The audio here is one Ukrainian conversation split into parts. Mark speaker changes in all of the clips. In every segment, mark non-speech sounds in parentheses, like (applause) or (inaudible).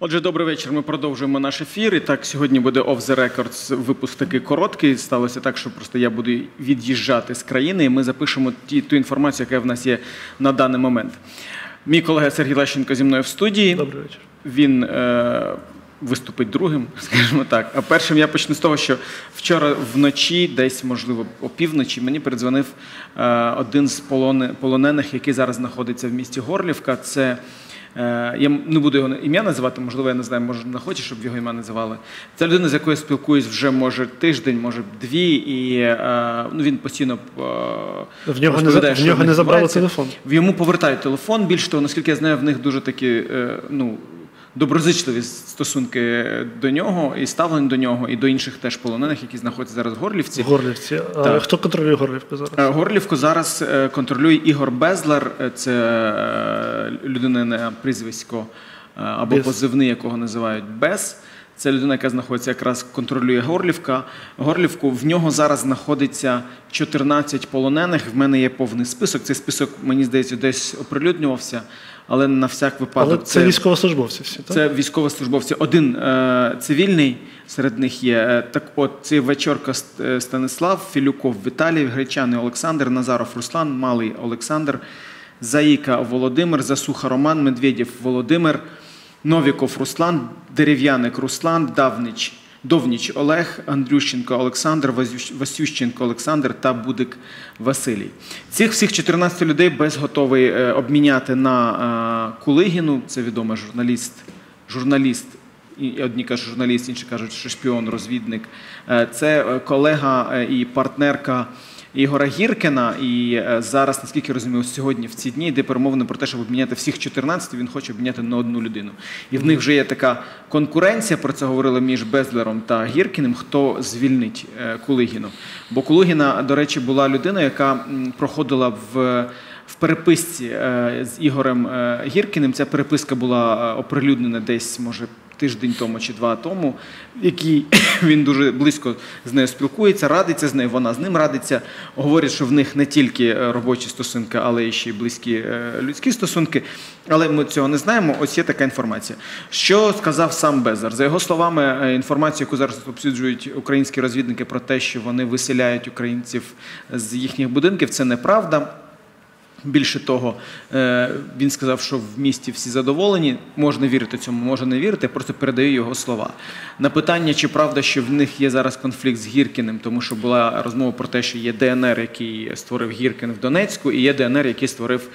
Speaker 1: Отже, добрий вечір. Ми продовжуємо наш ефір. І так, сьогодні буде off the records випуск такий короткий. Сталося так, що просто я буду від'їжджати з країни, і ми запишемо ті, ту інформацію, яка в нас є на даний момент. Мій колега Сергій Лещенко зі мною в студії.
Speaker 2: Добрий вечір.
Speaker 1: Він е, виступить другим, (laughs) скажімо так. А першим я почну з того, що вчора вночі, десь, можливо, опівночі, мені передзвонив е, один з полоне, полонених, який зараз знаходиться в місті Горлівка. Це я не буду його ім'я називати, можливо, я не знаю, може не хоче, щоб його ім'я називали. Це людина, з якою я спілкуюсь вже може тиждень, може дві, і е, ну, він постійно е,
Speaker 2: В нього не, в нього не забрали телефон.
Speaker 1: В Йому повертають телефон. Більше того, наскільки я знаю, в них дуже такі е, ну, доброзичливі стосунки до нього і ставлення до нього, і до інших теж полонених, які знаходяться зараз в Горлівці.
Speaker 2: В Горлівці. А
Speaker 1: Так.
Speaker 2: хто контролює Горлівку зараз?
Speaker 1: Е, Горлівку зараз е, контролює Ігор Безлер, Е, це людина на прізвисько або
Speaker 2: Без.
Speaker 1: позивний, якого називають Без. Це людина, яка знаходиться якраз контролює Горлівка. Горлівку. В нього зараз знаходиться 14 полонених. В мене є повний список. Цей список, мені здається, десь оприлюднювався, але на всяк випадок
Speaker 2: Але це військовослужбовці всі, так?
Speaker 1: це військовослужбовці. Один е, цивільний серед них є. Е, Так от це Вечорка е, Станислав, Філюков Віталій, Гречаний Олександр, Назаров Руслан, Малий Олександр, Заїка Володимир, Засуха Роман, Медведєв Володимир, Новіков Руслан, Дерев'яник Руслан, Давнич. Довніч Олег, Андрющенко Олександр, Васющенко Олександр та Будик Василій. Цих всіх 14 людей без готовий е, обміняти на е, Кулигіну. Це відомий журналіст, журналіст. Одні кажуть журналіст, інші кажуть, що шпіон, розвідник. Е, Це колега і партнерка Ігора Гіркина. І е, зараз, наскільки розумію, сьогодні в ці дні йде перемовини про те, щоб обміняти всіх 14, він хоче обміняти на одну людину. І в них вже є така конкуренція, про це говорили між Безлером та Гіркіним, хто звільнить е, Кулигіну. Бо Кулигіна, до речі, була людина, яка проходила в. В переписці е, з Ігорем Гіркіним ця переписка була оприлюднена десь, може, тиждень тому чи два тому, в якій (coughs) він дуже близько з нею спілкується, радиться з нею, вона з ним радиться. Говорять, що в них не тільки е, робочі стосунки, але й ще й близькі е, людські стосунки. Але ми цього не знаємо. Ось є така інформація. Що сказав сам Безар? За його словами, е, інформацію, яку зараз обсуджують українські розвідники про те, що вони виселяють українців з їхніх будинків, це неправда. Більше того, е, він сказав, що в місті всі задоволені. Можна вірити цьому, можна не вірити. Я просто передаю його слова. На питання, чи правда, що в них є зараз конфлікт з Гіркіним, тому що була розмова про те, що є ДНР, який створив Гіркін в Донецьку, і є ДНР, який створив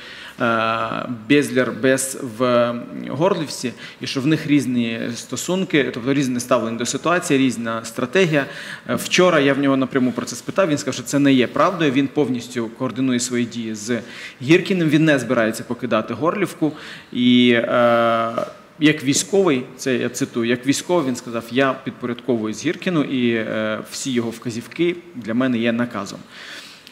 Speaker 1: Безлер Без в Горлівці, і що в них різні стосунки, тобто різне ставлення до ситуації, різна стратегія. Е, Вчора я в нього напряму про це спитав. Він сказав, що це не є правдою. Він повністю координує свої дії з Гіркіним. Він не збирається покидати Горлівку. І е, як військовий, це я цитую, як військовий він сказав, я підпорядковуюсь Гіркіну, і е, всі його вказівки для мене є наказом.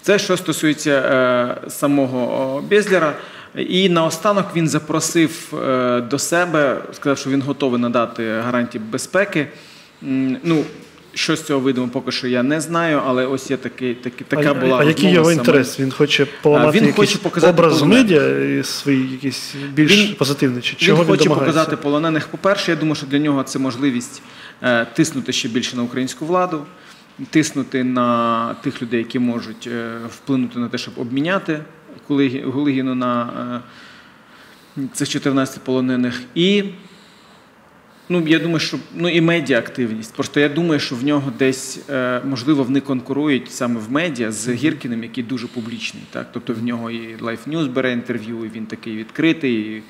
Speaker 1: Це що стосується е, самого Безлера. І наостанок він запросив е, до себе, сказав, що він готовий надати гарантії безпеки. Ну, що з цього вийдемо, поки що я не знаю, але ось є такий, такий, така була
Speaker 2: а який його інтерес? Він хоче поламати
Speaker 1: він
Speaker 2: якийсь
Speaker 1: хоче показати
Speaker 2: образ медіа і свій якийсь більш
Speaker 1: Він-
Speaker 2: позитивний. Чи чого
Speaker 1: він
Speaker 2: він
Speaker 1: хоче
Speaker 2: домагається?
Speaker 1: показати полонених. По-перше, я думаю, що для нього це можливість е, тиснути ще більше на українську владу, тиснути на тих людей, які можуть е, вплинути на те, щоб обміняти Гулигіну на е, цих 14 полонених. І Ну, я думаю, що ну і медіа активність. Просто я думаю, що в нього десь е, можливо вони конкурують саме в медіа з Гіркіним, який дуже публічний. Так, тобто в нього і Life News бере інтерв'ю, і він такий відкритий, і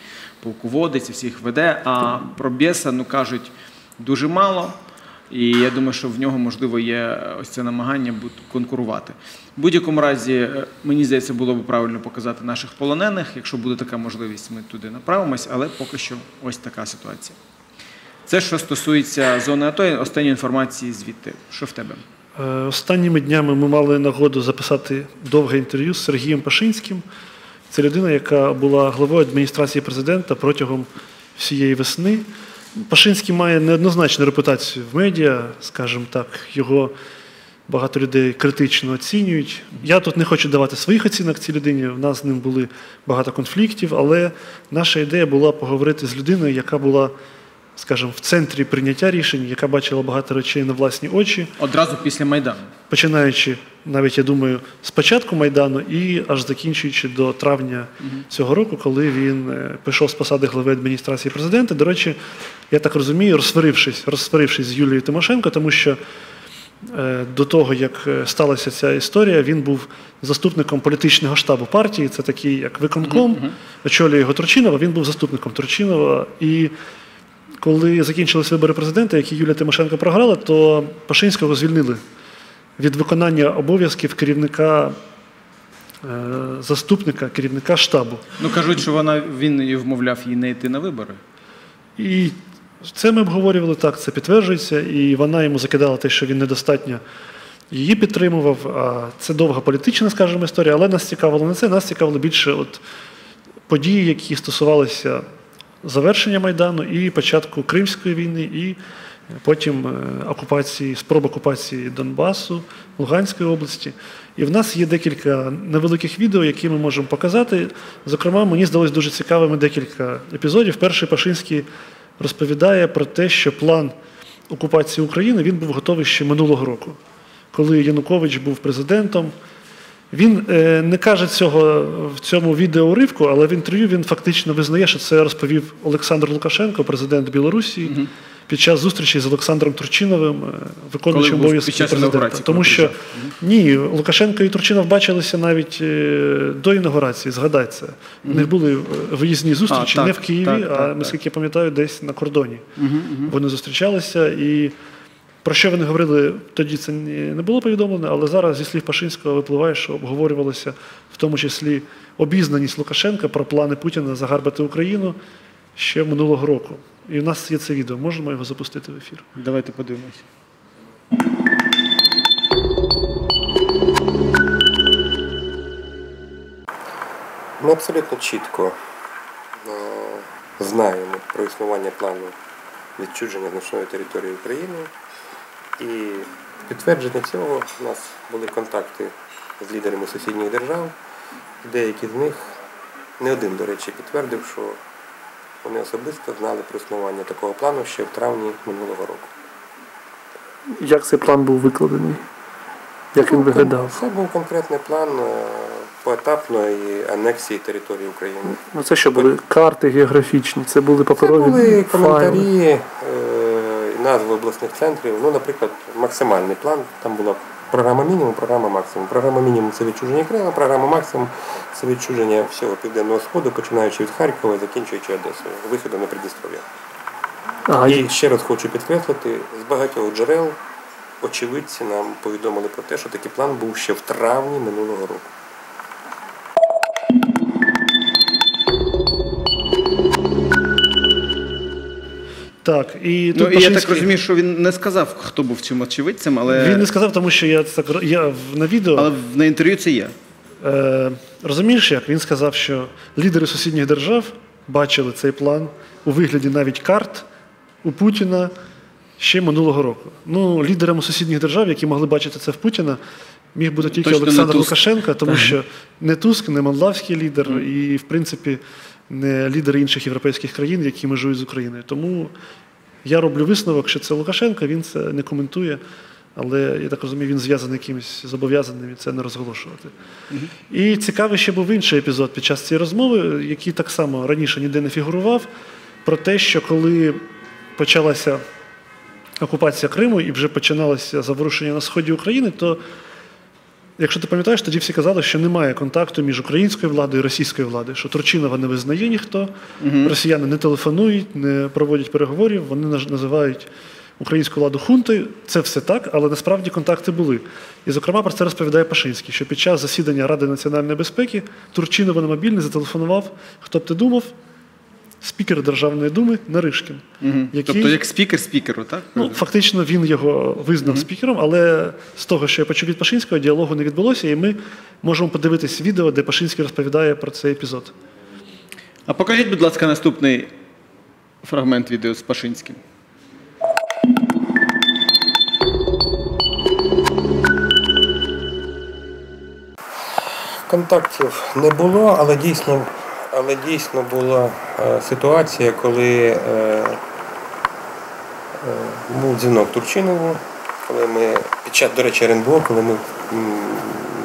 Speaker 1: полководець, і всіх веде. А про Бєса, ну кажуть, дуже мало. І я думаю, що в нього можливо є ось це намагання конкурувати. В будь-якому разі, е, мені здається, було б правильно показати наших полонених. Якщо буде така можливість, ми туди направимось, але поки що ось така ситуація. Це що стосується зони АТО, останньої інформації звідти. Що в тебе?
Speaker 2: Е, Останніми днями ми мали нагоду записати довге інтерв'ю з Сергієм Пашинським. Це людина, яка була главою адміністрації президента протягом всієї весни. Пашинський має неоднозначну репутацію в медіа, скажімо так, його багато людей критично оцінюють. Я тут не хочу давати своїх оцінок цій людині. У нас з ним були багато конфліктів, але наша ідея була поговорити з людиною, яка була скажімо, в центрі прийняття рішень, яка бачила багато речей на власні очі,
Speaker 1: Одразу після Майдану.
Speaker 2: починаючи, навіть я думаю, з початку Майдану і аж закінчуючи до травня цього року, коли він е, пішов з посади глави адміністрації президента. До речі, я так розумію, розсварившись, розсварившись з Юлією Тимошенко, тому що е, до того, як е, сталася ця історія, він був заступником політичного штабу партії. Це такий, як виконком, очолює його Турчинова. Він був заступником Турчинова. І коли закінчились вибори президента, які Юлія Тимошенко програла, то Пашинського звільнили від виконання обов'язків керівника, е, заступника керівника штабу.
Speaker 1: Ну кажуть, що вона він її вмовляв їй не йти на вибори.
Speaker 2: І це ми обговорювали так, це підтверджується, і вона йому закидала те, що він недостатньо її підтримував. А це довга політична, скажімо, історія, але нас цікавило не це, нас цікавило більше от події, які стосувалися завершення Майдану і початку Кримської війни, і потім е, окупації, спроб окупації Донбасу, Луганської області. І в нас є декілька невеликих відео, які ми можемо показати. Зокрема, мені здалось дуже цікавими декілька епізодів. Перший Пашинський розповідає про те, що план окупації України він був готовий ще минулого року, коли Янукович був президентом. Він е, не каже цього в цьому відеоуривку, але в інтерв'ю він фактично визнає, що це розповів Олександр Лукашенко, президент Білорусі, під час зустрічі з Олександром Турчиновим, е, виконуючим обов'язки президента. Тому що ні, Лукашенко і Турчинов бачилися навіть е, до інаугурації, згадайте. У них були виїзні зустрічі
Speaker 1: А,
Speaker 2: не в Києві,
Speaker 1: так,
Speaker 2: а
Speaker 1: так,
Speaker 2: наскільки я пам'ятаю, десь на кордоні. Вони зустрічалися і. Про що вони говорили, тоді це не було повідомлено, але зараз зі слів Пашинського випливає, що обговорювалося в тому числі обізнаність Лукашенка про плани Путіна загарбати Україну ще минулого року. І в нас є це відео. Можемо його запустити в ефір.
Speaker 1: Давайте подивимось.
Speaker 3: Ми абсолютно чітко е, знаємо про існування плану відчуження значної території України. І підтвердження цього у нас були контакти з лідерами сусідніх держав. Деякі з них, не один, до речі, підтвердив, що вони особисто знали про існування такого плану ще в травні минулого року.
Speaker 2: Як цей план був викладений? Як він виглядав?
Speaker 3: Це був конкретний план е, поетапної анексії території України.
Speaker 2: Ну це що були карти географічні, це були паперові.
Speaker 3: Це були коментарі, е, і назви обласних центрів. Ну, наприклад, максимальний план. Там була програма мінімум, програма максимум. Програма мінімум це відчуження Криму, програма максимум це відчуження всього південного сходу, починаючи від Харкова закінчуючи Одесою, виходу на Придністров'я.
Speaker 2: А,
Speaker 3: І ще раз хочу підкреслити, з багатьох джерел очевидці нам повідомили про те, що такий план був ще в травні минулого року.
Speaker 2: Так, і
Speaker 1: Ну,
Speaker 2: тут
Speaker 1: і я так розумію, що він не сказав, хто був цим очевидцем, але,
Speaker 2: Він не сказав, тому що я так я на відео.
Speaker 1: але на інтерв'ю це є.
Speaker 2: Е, розумієш, як він сказав, що лідери сусідніх держав бачили цей план у вигляді навіть карт у Путіна ще минулого року. Ну, лідерами сусідніх держав, які могли бачити це в Путіна, міг бути тільки
Speaker 1: Точно
Speaker 2: Олександр Лукашенко, тому що не Туск, не Манлавський лідер, і, в принципі, не лідери інших європейських країн, які межують з Україною. Тому я роблю висновок, що це Лукашенко, він це не коментує. Але я так розумію, він зв'язаний якимось зобов'язаним і це не розголошувати. І цікавий ще був інший епізод під час цієї розмови, який так само раніше ніде не фігурував, про те, що коли почалася окупація Криму і вже починалося заворушення на сході України, то, якщо ти пам'ятаєш, тоді всі казали, що немає контакту між українською владою і російською владою, що Турчинова не визнає ніхто, росіяни не телефонують, не проводять переговорів, вони називають українську владу хунтою. Це все так, але насправді контакти були. І, зокрема, про це розповідає Пашинський, що під час засідання Ради національної безпеки Турчинова на мобільний зателефонував, хто б ти думав, спікер Державної думи Наришкін.
Speaker 1: Угу.
Speaker 2: Який-
Speaker 1: Тобто як спікер спікеру, так?
Speaker 2: Ну, фактично він його визнав спікером, але з того, що я почув від Пашинського, діалогу не відбулося, і ми можемо подивитись відео, де Пашинський розповідає про цей епізод.
Speaker 1: А покажіть, будь ласка, наступний фрагмент відео з Пашинським.
Speaker 3: Контактів не було, але дійсно, але дійсно була е, ситуація, коли е, був дзвінок Турчинову, коли ми під час, до речі, РНБО, коли ми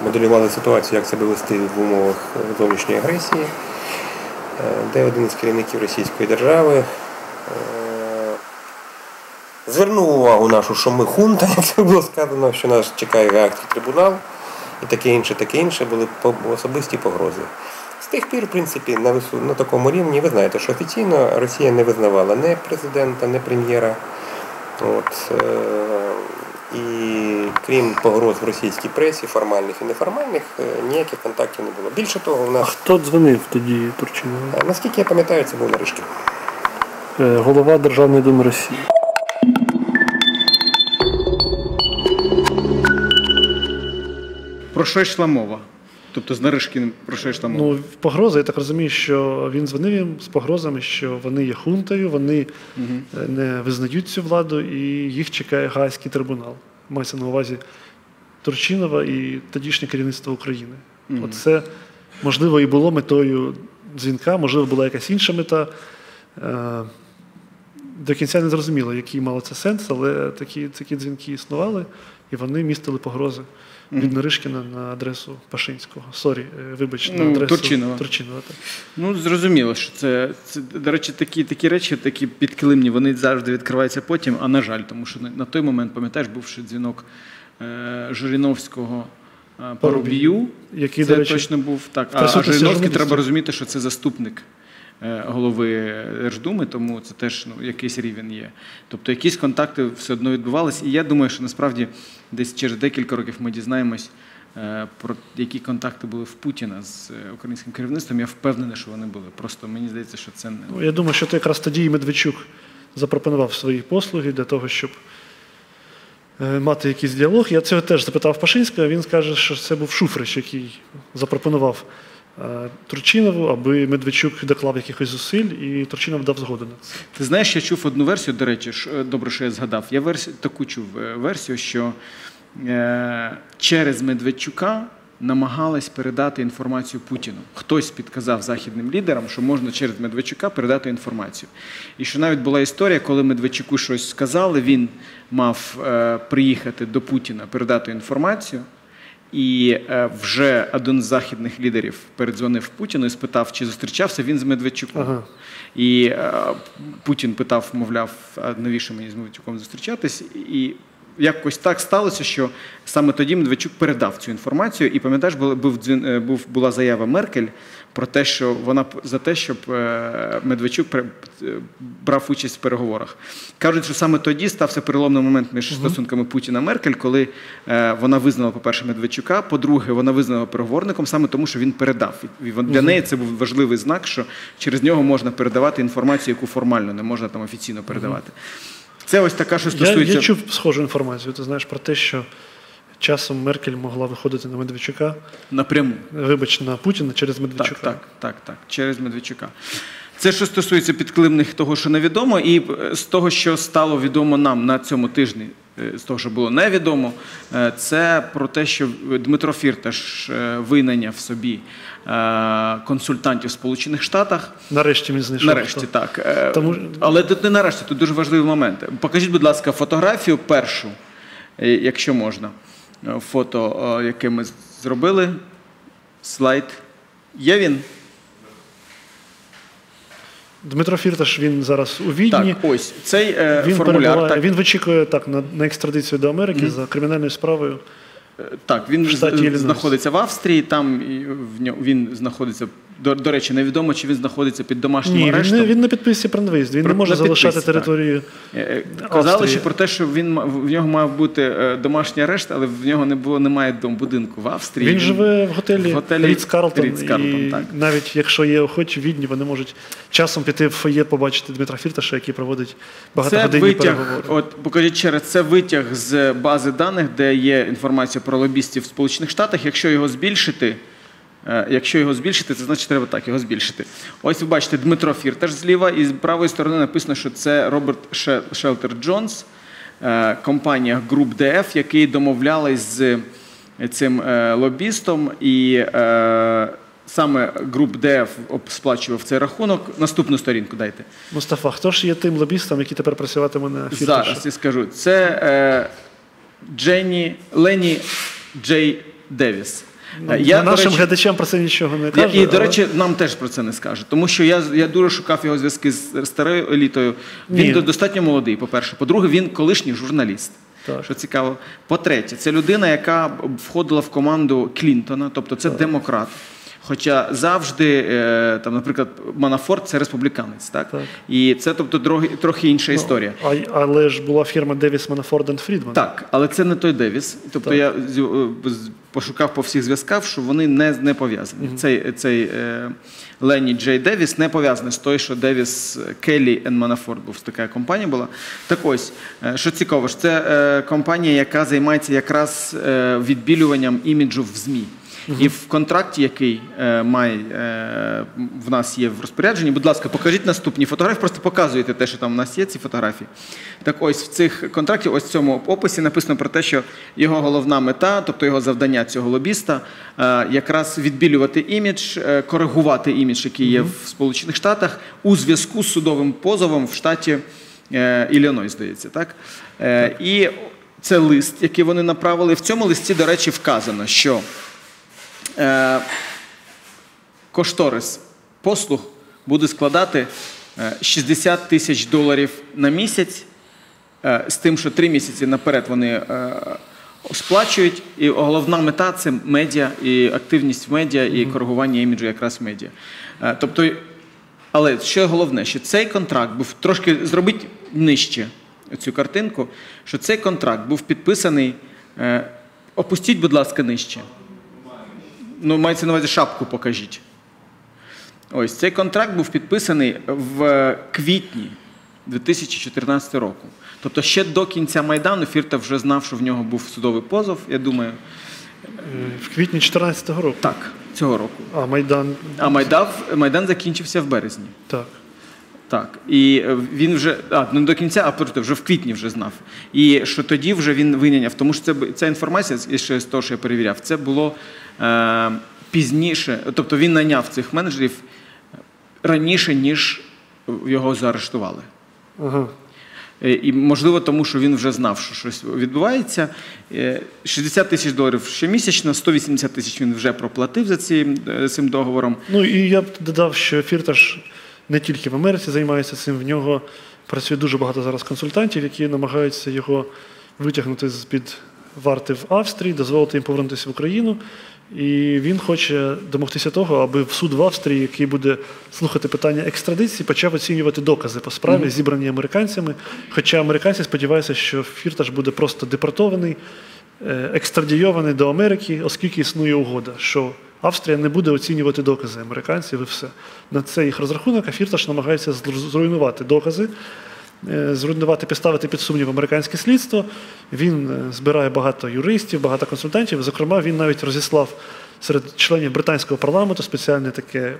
Speaker 3: моделювали ситуацію, як себе вести в умовах зовнішньої агресії, е, де один із керівників Російської держави е, звернув увагу нашу, що ми хунта, (laughs) як це було сказано, що нас чекає Гаагський трибунал і таке інше, таке інше, були особисті погрози. З тих пір, в принципі, на, вису- на такому рівні, ви знаєте, що офіційно Росія не визнавала ні президента, ні прем'єра. От, е, і крім погроз в російській пресі, формальних і неформальних, е, ніяких контактів не було. Більше того, у
Speaker 2: А
Speaker 3: нас,
Speaker 2: хто дзвонив тоді Турчинову?
Speaker 3: е, наскільки я пам'ятаю, це був Наришкін.
Speaker 2: Е, Голова Державної думи Росії.
Speaker 1: Про що йшла мова? Тобто з Наришкіним про що йшла мова?
Speaker 2: Ну, погроза, я так розумію, що він дзвонив їм з погрозами, що вони є хунтою, вони е, не визнають цю владу, і їх чекає Гаазький трибунал. Мається на увазі Турчинова і тодішнє керівництво України. Оце, можливо, і було метою дзвінка, можливо, була якась інша мета. Е, До кінця не зрозуміло, який мало це сенс, але такі, такі дзвінки існували, і вони містили погрози від Наришкіна на адресу Пашинського. Сорі, е, вибач, на
Speaker 1: Ну,
Speaker 2: адресу
Speaker 1: Турчинова.
Speaker 2: Турчинова так.
Speaker 1: Ну, зрозуміло, що це, це до речі, такі, такі речі, такі підкилимні, вони завжди відкриваються потім, а на жаль, тому що на, на той момент, пам'ятаєш, був ще дзвінок е, Жириновського е, Парубію.
Speaker 2: Який,
Speaker 1: це
Speaker 2: до речі,
Speaker 1: точно був так. А, а Жириновський треба розуміти, що це заступник голови Держдуми, тому це теж ну, якийсь рівень є. Тобто якісь контакти все одно відбувалися. І я думаю, що насправді десь через декілька років ми дізнаємось. е, Про які контакти були в Путіна з е, українським керівництвом, я впевнений, що вони були. Просто мені здається, що це не
Speaker 2: Ну, я думаю, що то якраз тоді і Медведчук запропонував свої послуги для того, щоб е, мати якийсь діалог. Я цього теж запитав Пашинського, він скаже, що це був Шуфрич, який запропонував е, Турчинову, аби Медведчук доклав якихось зусиль, і Турчинов дав згоду на це.
Speaker 1: Ти знаєш, я чув одну версію, до речі, е, добре, що я згадав. Я версію, таку чув е, версію, що е, через Медведчука намагались передати інформацію Путіну. Хтось підказав західним лідерам, що можна через Медведчука передати інформацію. І що навіть була історія, коли Медведчуку щось сказали, він мав е, приїхати до Путіна передати інформацію. І е, вже один з західних лідерів передзвонив Путіну і спитав, чи зустрічався він з Медведчуком.
Speaker 2: Ага.
Speaker 1: І е, Путін питав, мовляв, навіщо мені з Медведчуком зустрічатись? І якось так сталося, що саме тоді Медведчук передав цю інформацію. І пам'ятаєш, був, е, був, була заява Меркель про те, що вона за те, щоб е, Медведчук е, брав участь в переговорах. Кажуть, що саме тоді стався переломний момент між стосунками Путіна Меркель, коли е, вона визнала, по-перше, Медведчука, по-друге, вона визнала переговорником саме тому, що він передав. І для неї це був важливий знак, що через нього можна передавати інформацію, яку формально не можна там офіційно передавати. Це ось така, що
Speaker 2: Я,
Speaker 1: стосується.
Speaker 2: я чув схожу інформацію. Ти знаєш про те, що часом Меркель могла виходити на Медведчука,
Speaker 1: Напряму.
Speaker 2: вибач, на Путіна через Медведчука.
Speaker 1: так, так, так. Через Медведчука. Це що стосується підклимних того, що невідомо, і е, з того, що стало відомо нам на цьому тижні, е, з того, що було невідомо, е, це про те, що Дмитро Фірташ винайняв собі консультантів в Сполучених Штатах.
Speaker 2: Нарешті він знайшов.
Speaker 1: Нарешті
Speaker 2: хто.
Speaker 1: так.
Speaker 2: Тому-
Speaker 1: Але тут не нарешті, тут дуже важливий момент. Покажіть, будь ласка, фотографію першу, якщо можна. Е, Фото, е, яке ми зробили. Слайд. Є він?
Speaker 2: Дмитро Фірташ він зараз у Відні.
Speaker 1: Так, ось цей е,
Speaker 2: Він
Speaker 1: формуляр. Так,
Speaker 2: він вичікує так на, на екстрадицію до Америки за кримінальною справою.
Speaker 1: е, так, він
Speaker 2: в
Speaker 1: знаходиться в Австрії, там він знаходиться. До, до речі, невідомо, чи він знаходиться під домашнім
Speaker 2: Ні, він
Speaker 1: арештом.
Speaker 2: не, він на підписці про невиїзд. Він
Speaker 1: Про-
Speaker 2: не може залишати
Speaker 1: підписці, так.
Speaker 2: територію.
Speaker 1: Е, е, Казали ще про те, що він в нього мав бути е, домашній арешт, але в нього не було немає дом будинку в Австрії.
Speaker 2: Він живе в готелі,
Speaker 1: в готелі
Speaker 2: Ріц Карлтон.
Speaker 1: Ritz-Carlton,
Speaker 2: і
Speaker 1: так.
Speaker 2: навіть якщо є охочі Відні, вони можуть часом піти в фоє побачити Дмитра Фірташа, який проводить
Speaker 1: Це
Speaker 2: багатогодинні
Speaker 1: витяг,
Speaker 2: переговори.
Speaker 1: от покажіть ще раз, це витяг з бази даних, де є інформація про лобістів в Сполучених Штатах. Якщо його збільшити, якщо його збільшити, це значить треба так його збільшити. Ось ви бачите Дмитро Фірташ зліва, і з правої сторони написано, що це Роберт Шелтер Джонс, е, компанія Group DF, які домовлялись з цим е, лобістом і. е, саме груп ДФ сплачував цей рахунок. Наступну сторінку дайте.
Speaker 2: Мустафа, хто ж є тим лобістом, який тепер працюватиме на фірташа?
Speaker 1: Зараз я скажу. Це е, Дженні Лені Джей Девіс. Е, я,
Speaker 2: нашим
Speaker 1: речі,
Speaker 2: глядачам про це нічого не
Speaker 1: кажуть.
Speaker 2: каже.
Speaker 1: і, до речі, нам теж про це не скаже. Тому що я, я дуже шукав його зв'язки з старою елітою. Він
Speaker 2: Ні.
Speaker 1: достатньо молодий, по-перше. По-друге, він колишній журналіст.
Speaker 2: Так.
Speaker 1: Що цікаво. По-третє, це людина, яка входила в команду Клінтона, тобто це демократ. Хоча завжди, е, там, наприклад, Манафорт це республіканець, так?
Speaker 2: Так.
Speaker 1: І це тобто трохи, трохи інша історія.
Speaker 2: А, але ж була фірма Девіс Манафорд Фрідман.
Speaker 1: Так, але це не той Девіс. Тобто
Speaker 2: Так.
Speaker 1: я е, пошукав по всіх зв'язках, що вони не, не пов'язані. Цей, цей е, Лені Джей Девіс не пов'язаний з той, що Девіс Келлі Ен Манафорд був така компанія була. Так ось, е, що цікаво, ж це е, компанія, яка займається якраз е, відбілюванням іміджу в ЗМІ. І в контракті, який е, має е, в нас є в розпорядженні, будь ласка, покажіть наступні фотографії, просто показуєте те, що там в нас є, ці фотографії. Так ось в цих контрактів, ось в цьому описі написано про те, що його головна мета, тобто його завдання цього лобіста, е, якраз відбілювати імідж, е, коригувати імідж, який є в Сполучених Штатах, у зв'язку з судовим позовом в штаті е, Іллінойс, здається, так? Е, І це лист, який вони направили. В цьому листі, до речі, вказано, що кошторис послуг буде складати е, 60 тисяч доларів на місяць, е, з тим, що три місяці наперед вони е, сплачують. І головна мета це медіа і активність в медіа і коригування іміджу якраз в медіа. Е, Тобто, але що головне, що цей контракт був трошки зробить нижче цю картинку, що цей контракт був підписаний. е, Опустіть, будь ласка, нижче. Ну, мається на увазі шапку покажіть. Ось цей контракт був підписаний в квітні 2014 року. Тобто ще до кінця Майдану Фіртав вже знав, що в нього був судовий позов, я думаю,
Speaker 2: Е, В квітні 2014 року.
Speaker 1: так, цього року.
Speaker 2: А Майдан.
Speaker 1: А Майдан, Майдан закінчився в березні.
Speaker 2: Так.
Speaker 1: Так, і е, він вже а не до кінця, а проте вже в квітні вже знав. І що тоді вже він виняв, тому що це ця інформація, ще з того, що я перевіряв, це було пізніше. Тобто він наняв цих менеджерів раніше, ніж його заарештували.
Speaker 2: Ага.
Speaker 1: Е, І можливо, тому що він вже знав, що щось відбувається. Е, 60 тисяч доларів щомісячно, 180 тисяч він вже проплатив за цим, е, цим договором.
Speaker 2: Ну і я б додав, що Фірташ не тільки в Америці займається цим, в нього працює дуже багато зараз консультантів, які намагаються його витягнути з-під варти в Австрії, дозволити їм повернутися в Україну. І він хоче домогтися того, аби в суд в Австрії, який буде слухати питання екстрадиції, почав оцінювати докази по справі, зібрані американцями. Хоча американці сподіваються, що Фірташ буде просто депортований, е, екстрадійований до Америки, оскільки існує угода, що Австрія не буде оцінювати докази американців і все. На це їх розрахунок, а Фірташ намагається зруйнувати докази, зруйнувати, підставити під сумнів американське слідство. Він е, збирає багато юристів, багато консультантів. Зокрема, він навіть розіслав серед членів британського парламенту спеціальне таке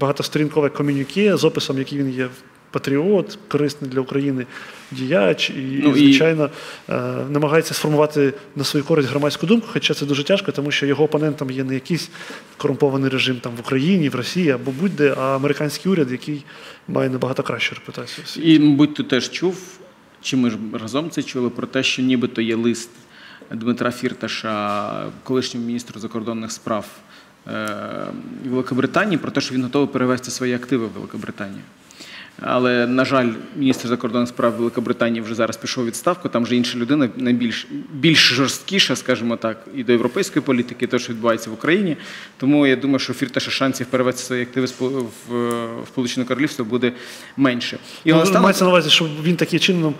Speaker 2: багатосторінкове комюніке з описом, який він є патріот, корисний для України діяч, і,
Speaker 1: Ну, і-
Speaker 2: звичайно, е, намагається сформувати на свою користь громадську думку, хоча це дуже тяжко, тому що його опонентом є не якийсь корумпований режим там в Україні, в Росії або будь-де, а американський уряд, який має набагато кращу репутацію.
Speaker 1: І, мабуть, ти теж чув, чи ми ж разом це чули, про те, що нібито є лист Дмитра Фірташа, колишньому міністру закордонних справ е, Великобританії, про те, що він готовий перевести свої активи в Великобританію. Але, на жаль, міністр закордонних справ Великобританії вже зараз пішов у відставку. Там вже інша людина, найбільш більш жорсткіша, скажімо так, і до європейської політики, те, що відбувається в Україні. Тому я думаю, що Фірташа шансів перевести свої активи в Сполучене Королівство буде менше. І
Speaker 2: Ну,
Speaker 1: останок...
Speaker 2: мається на увазі, що він таким чином,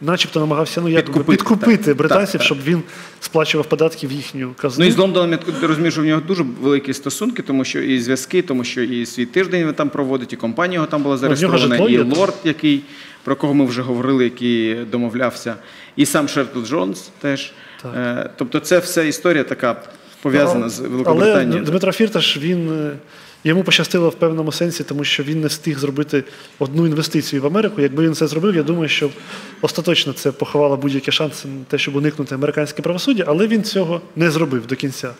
Speaker 2: начебто, намагався ну, як
Speaker 1: Підкупити,
Speaker 2: підкупити
Speaker 1: так.
Speaker 2: британців,
Speaker 1: Так, так.
Speaker 2: щоб він сплачував податки в їхню казну.
Speaker 1: Ну і з Лондоном я розумію, що в нього дуже великі стосунки, тому що і зв'язки, тому що і свій тиждень він там проводить, і компанія його там була
Speaker 2: Ну,
Speaker 1: зареєстрована,
Speaker 2: житло
Speaker 1: і
Speaker 2: є
Speaker 1: лорд, який про кого ми вже говорили, який домовлявся, і сам Шертл Джонс теж.
Speaker 2: Так.
Speaker 1: Е, Тобто, це все історія така пов'язана з
Speaker 2: Але
Speaker 1: Великобританією.
Speaker 2: Дмитро Фірташ, він, е, йому пощастило в певному сенсі, тому що він не встиг зробити одну інвестицію в Америку. Якби він це зробив, я думаю, що остаточно це поховало будь-які шанси на те, щоб уникнути американське правосуддя, але він цього не зробив до кінця.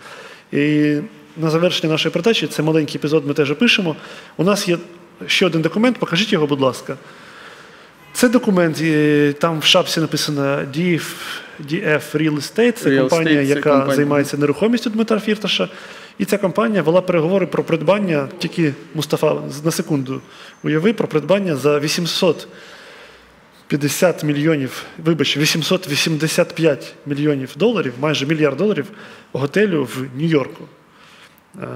Speaker 2: І на завершення нашої передачі, це маленький епізод, ми теж пишемо. У нас є ще один документ, покажіть його, будь ласка. Це документ, там в шапці написано DF, DF Real Estate, це
Speaker 1: Real
Speaker 2: компанія,
Speaker 1: Estate, це
Speaker 2: яка
Speaker 1: компанія.
Speaker 2: займається нерухомістю Дмитра Фірташа. І ця компанія вела переговори про придбання, тільки Мустафа на секунду уяви, про придбання за 800 50 мільйонів, вибач, 885 мільйонів доларів, майже мільярд доларів готелю в Нью-Йорку. Е,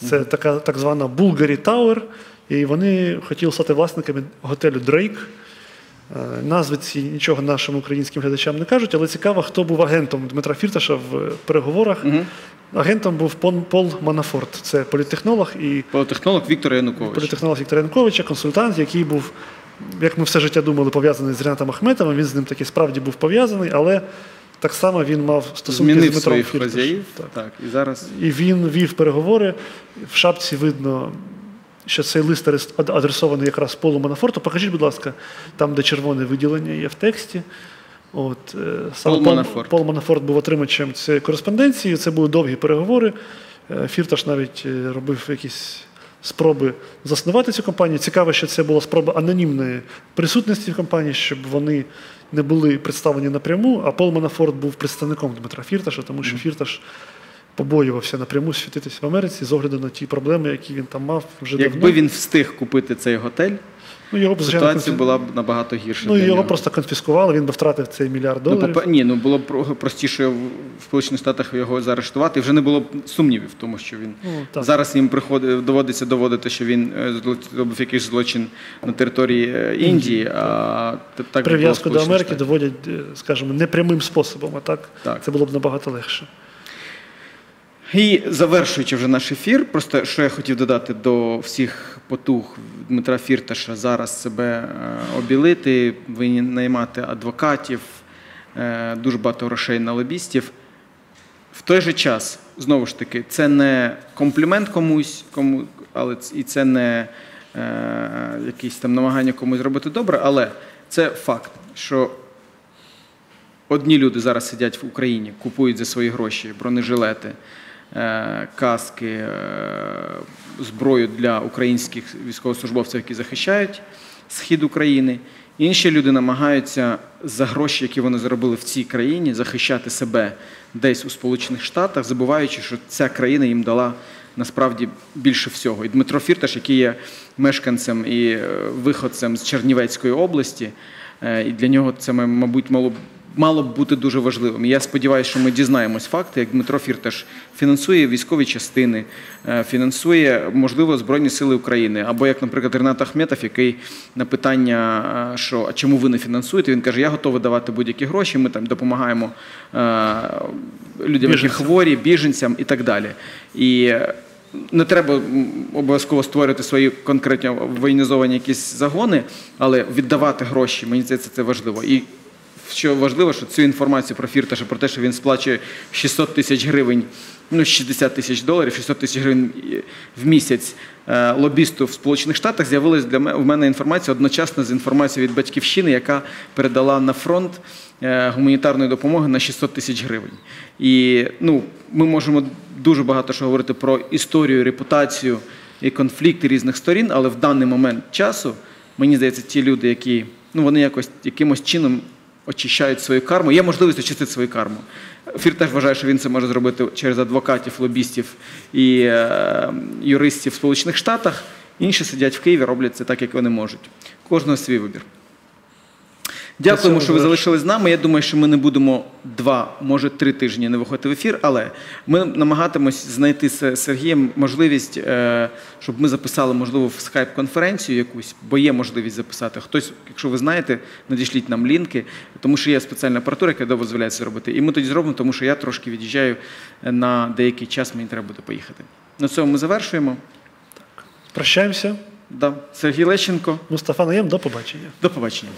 Speaker 2: Це така так звана Bulgari Tower, і вони хотіли стати власниками готелю Дрейк. Е, Назви ці нічого нашим українським глядачам не кажуть, але цікаво, хто був агентом Дмитра Фірташа в переговорах. Агентом був Пол Манафорт. Це політтехнолог і
Speaker 1: Політехнолог Віктор Янукович.
Speaker 2: політехнолог Віктора Януковича, консультант, який був, як ми все життя думали, пов'язаний з Ренатом Ахметовим. Він з ним таки справді був пов'язаний, але так само він мав стосунки з
Speaker 1: Змінив
Speaker 2: Дмитром
Speaker 1: своїх хазяїв.
Speaker 2: Так.
Speaker 1: Так, і зараз
Speaker 2: І він вів переговори. В шапці видно, що цей лист адресований якраз Полу Манафорту. Покажіть, будь ласка, там, де червоне виділення є в тексті. От, е, саме
Speaker 1: Пол Манафорт.
Speaker 2: Пол Манафорт був отримачем цієї кореспонденції. Це були довгі переговори. Е, Фірташ навіть е, робив якісь спроби заснувати цю компанію. Цікаво, що це була спроба анонімної присутності в компанії, щоб вони не були представлені напряму. А Пол Манафорт був представником Дмитра Фірташа, тому що Фірташ побоювався напряму світитись в Америці з огляду на ті проблеми, які він там мав вже
Speaker 1: якби
Speaker 2: давно.
Speaker 1: він встиг купити цей готель,
Speaker 2: ну, його б, звичайно,
Speaker 1: ситуація
Speaker 2: конфі-
Speaker 1: була б набагато гірша.
Speaker 2: ну,
Speaker 1: для
Speaker 2: його
Speaker 1: нього.
Speaker 2: просто конфіскували, він би втратив цей мільярд
Speaker 1: Ну,
Speaker 2: доларів.
Speaker 1: попе- ні, ну було б про- простіше в в Сполучених Штатах його заарештувати. І вже не було б сумнівів в тому, що він
Speaker 2: Ну, так.
Speaker 1: зараз їм приходить, доводиться доводити, що він е, зло- зробив якийсь злочин на території е, Індії. А т- так було в
Speaker 2: Прив'язку до
Speaker 1: Сполучених
Speaker 2: Америки
Speaker 1: Штатах.
Speaker 2: доводять, е, скажімо, непрямим способом, а так,
Speaker 1: Так.
Speaker 2: це було б набагато легше.
Speaker 1: І завершуючи вже наш ефір, просто що я хотів додати до всіх потуг Дмитра Фірташа зараз себе е, обілити, ви наймати адвокатів, е, дуже багато грошей на лобістів. В той же час, знову ж таки, це не комплімент комусь, кому, але і це не е, якісь там намагання комусь зробити добре, але це факт, що одні люди зараз сидять в Україні, купують за свої гроші бронежилети, каски, е, зброю для українських військовослужбовців, які захищають схід України. Інші люди намагаються за гроші, які вони заробили в цій країні, захищати себе десь у Сполучених Штатах, забуваючи, що ця країна їм дала насправді більше всього. І Дмитро Фірташ, який є мешканцем і е, виходцем з Чернівецької області, е, і для нього це, мабуть, мало мало б бути дуже важливим. Я сподіваюся, що ми дізнаємось факти, як Дмитро Фірташ фінансує військові частини, е, фінансує, можливо, Збройні Сили України. Або як, наприклад, Ренат Ахметов, який на питання, е, що а чому ви не фінансуєте, він каже, я готовий давати будь-які гроші, ми там допомагаємо е, людям, які хворі, біженцям і так далі. І не треба обов'язково створювати свої конкретно воєнізовані якісь загони, але віддавати гроші, мені здається, це важливо. І що важливо, що цю інформацію про Фірташа, про те, що він сплачує 600 тисяч гривень, ну 60 тисяч доларів, 600 тисяч гривень в місяць е, лобісту в Сполучених Штатах, з'явилась для мене, у мене інформація одночасно з інформацією від батьківщини, яка передала на фронт е, гуманітарної допомоги на 600 тисяч гривень. І ну, ми можемо дуже багато що говорити про історію, репутацію і конфлікти різних сторін, але в даний момент часу, мені здається, ті люди, які ну, вони якось якимось чином очищають свою карму. Є можливість очистити свою карму. Фір теж вважає, що він це може зробити через адвокатів, лобістів і е, юристів в Сполучених Штатах. Інші сидять в Києві, роблять це так, як вони можуть. Кожного свій вибір. Дякуємо, що ви залишились з нами. Я думаю, що ми не будемо два, може три тижні не виходити в ефір, але ми намагатимось знайти з Сергієм можливість, е, щоб ми записали, можливо, в скайп-конференцію якусь, бо є можливість записати. Хтось, якщо ви знаєте, надішліть нам лінки, тому що є спеціальна апаратура, яка дозволяє це робити. І ми тоді зробимо, тому що я трошки від'їжджаю на деякий час, мені треба буде поїхати. На цьому ми завершуємо.
Speaker 2: Прощаємося.
Speaker 1: Да. Сергій Лещенко,
Speaker 2: Мустафа Наєм, до побачення.
Speaker 1: до побачення.